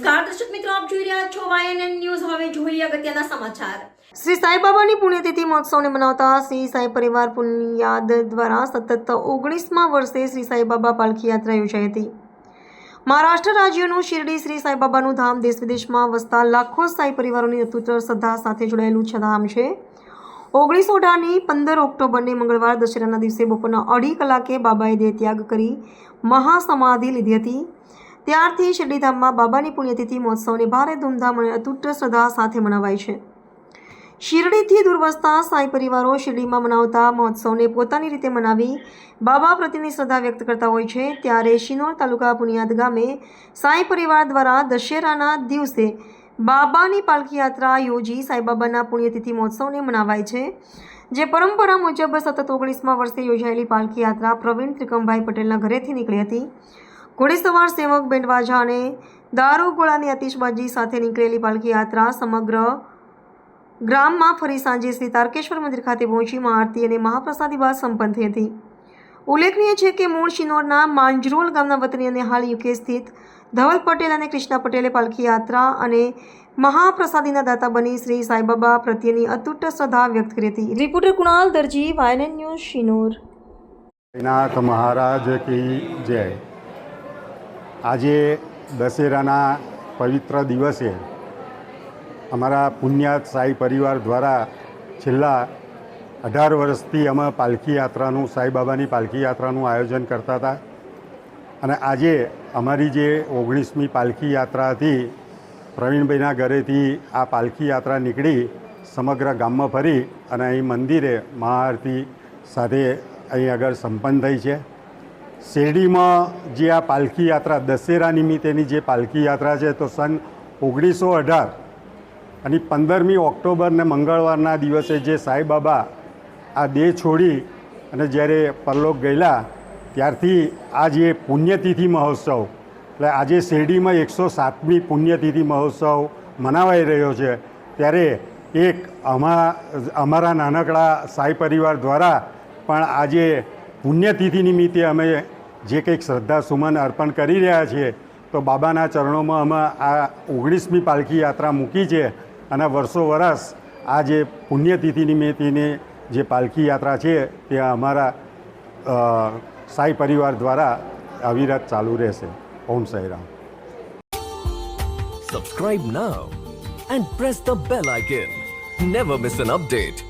નમસ્કાર, દર્શક મિત્રો, આપ જોઈ રહ્યા છો વાયએનએન ન્યૂઝ હવે જોઈએ અગત્યના સમાચાર. શ્રી સાંઈબાબાની પુણ્યતિથિ મહોત્સવને મનાવતા શ્રી સાંઈ પરિવાર પુણ્યાદ દ્વારા સતત ઓગણીસમાં વર્ષે શ્રી સાંઈબાબા પાલખી યાત્રા યોજાઈ હતી. મહારાષ્ટ્ર રાજ્યનું શિરડી શ્રી સાંઈબાબાનું ધામ દેશ વિદેશમાં વસતા લાખો સાંઈ પરિવારોની અતૂટ શ્રદ્ધા સાથે જોડાયેલું છે ધામ છે. ઓગણીસો અઢારની પંદર ઓક્ટોબરને મંગળવાર દશેરાના દિવસે બપોરના અઢી કલાકે બાબાએ દેહ ત્યાગ કરી મહાસમાધિ લીધી હતી. ત્યારથી શિરડીધામમાં બાબાની પુણ્યતિથિ મહોત્સવને ભારે ધૂમધામ અને અતૂટ શ્રદ્ધા સાથે મનાવાય છે. શિરડીથી દૂર વસતા સાંઈ પરિવારો શિરડીમાં મનાવતા મહોત્સવને પોતાની રીતે મનાવી બાબા પ્રત્યેની શ્રદ્ધા વ્યક્ત કરતા હોય છે, ત્યારે શિનોર તાલુકા પુનિયાદ ગામે સાંઈ પરિવાર દ્વારા દશેરાના દિવસે બાબાની પાલખી યાત્રા યોજી સાંઈબાબાના પુણ્યતિથિ મહોત્સવને મનાવાય છે, જે પરંપરા મુજબ સતત ઓગણીસમાં વર્ષે યોજાયેલી પાલખી યાત્રા પ્રવીણ ત્રિકમભાઈ પટેલના ઘરેથી નીકળી હતી. ઘોડેસવાર સેવક બેન્ડવાજા અને દારૂગોળાની આતિશબાજી સાથે નીકળેલી પાલખી યાત્રા સમગ્ર ગ્રામમાં ફરી સાંજે શ્રી તારકેશ્વર મંદિર ખાતે પહોંચી આરતી અને મહાપ્રસાદી બાદ સંપન્ન થઈ હતી. ઉલ્લેખનીય છે કે મૂળ શિનોરના માંજરોલ ગામના વતની અને હાલ યુકે સ્થિત ધવલ પટેલ અને કૃષ્ણા પટેલે પાલખી યાત્રા અને મહાપ્રસાદીના દાતા બની શ્રી સાંઈબાબા પ્રત્યેની અતૂટ શ્રદ્ધા વ્યક્ત કરી હતી. રિપોર્ટર કુણાલ દરજી, વાયનન ન્યૂઝ શિનોર. નાથ મહારાજ કી જય. આજે દશેરાના પવિત્ર દિવસે અમારા પુણ્યાત સાઈ પરિવાર દ્વારા છેલ્લા અઢાર વર્ષથી અમે પાલખી યાત્રાનું સાંઈબાબાની પાલખી યાત્રાનું આયોજન કરતા હતા. અને આજે અમારી જે ઓગણીસમી પાલખી યાત્રા હતી, પ્રવીણભાઈના ઘરેથી આ પાલખી યાત્રા નીકળી, સમગ્ર ગામમાં ફરી અને અહીં મંદિરે મહાઆરતી સાથે અહીં આગળ સંપન્ન થઈ છે. શેરડીમાં જે આ પાલખી યાત્રા, દશેરા નિમિત્તેની જે પાલખી યાત્રા છે, તો સન ઓગણીસો અઢાર અને પંદરમી ઓક્ટોબરને મંગળવારના દિવસે જે સાંઈબાબા આ દેહ છોડી અને જ્યારે પરલોક ગયેલા, ત્યારથી આ જે પુણ્યતિથિ મહોત્સવ, એટલે આજે શેરડીમાં એકસો સાતમી પુણ્યતિથિ મહોત્સવ મનાવાઈ રહ્યો છે. ત્યારે એક અમા, અમારા નાનકડા સાઈ પરિવાર દ્વારા પણ આજે પુણ્યતિથિ નિમિત્તે અમે જે કંઈક શ્રદ્ધા સુમન અર્પણ કરી રહ્યા છીએ, તો બાબાના ચરણોમાં અમે આ ઓગણીસમી પાલખી યાત્રા મૂકી છે અને વર્ષો વરસ આ જે પુણ્યતિથિ નિમિત્તેની જે પાલખી યાત્રા છે તે અમારા સાઈ પરિવાર દ્વારા અવિરત ચાલુ રહેશે. Om Sairam Subscribe now and press the bell icon never miss an update.